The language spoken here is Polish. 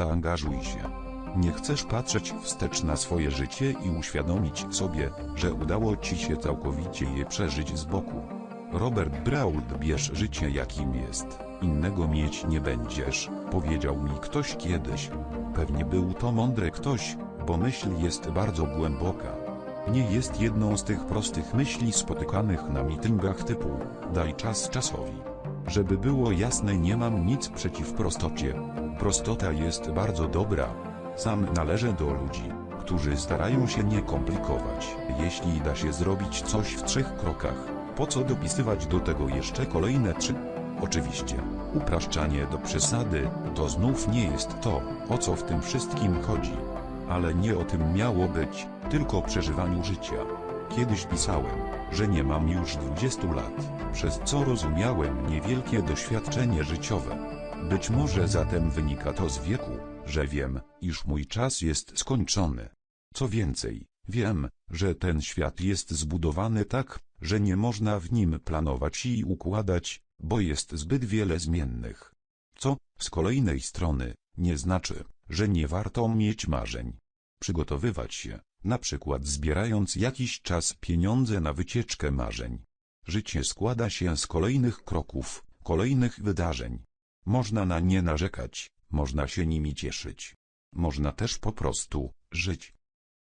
Zaangażuj się. Nie chcesz patrzeć wstecz na swoje życie i uświadomić sobie, że udało ci się całkowicie je przeżyć z boku. Robert Brault bierz życie jakim jest, innego mieć nie będziesz, powiedział mi ktoś kiedyś. Pewnie był to mądry ktoś, bo myśl jest bardzo głęboka. Nie jest jedną z tych prostych myśli spotykanych na mityngach typu daj czas czasowi. Żeby było jasne nie mam nic przeciw prostocie. Prostota jest bardzo dobra. Sam należę do ludzi, którzy starają się nie komplikować. Jeśli da się zrobić coś w trzech krokach, po co dopisywać do tego jeszcze kolejne trzy? Oczywiście, upraszczanie do przesady, to znów nie jest to, o co w tym wszystkim chodzi. Ale nie o tym miało być, tylko o przeżywaniu życia. Kiedyś pisałem, że nie mam już 20 lat, przez co rozumiałem niewielkie doświadczenie życiowe. Być może zatem wynika to z wieku, że wiem, iż mój czas jest skończony. Co więcej, wiem, że ten świat jest zbudowany tak, że nie można w nim planować i układać, bo jest zbyt wiele zmiennych. Co, z kolejnej strony, nie znaczy, że nie warto mieć marzeń. Przygotowywać się, na przykład zbierając jakiś czas pieniądze na wycieczkę marzeń. Życie składa się z kolejnych kroków, kolejnych wydarzeń. Można na nie narzekać, można się nimi cieszyć. Można też po prostu żyć.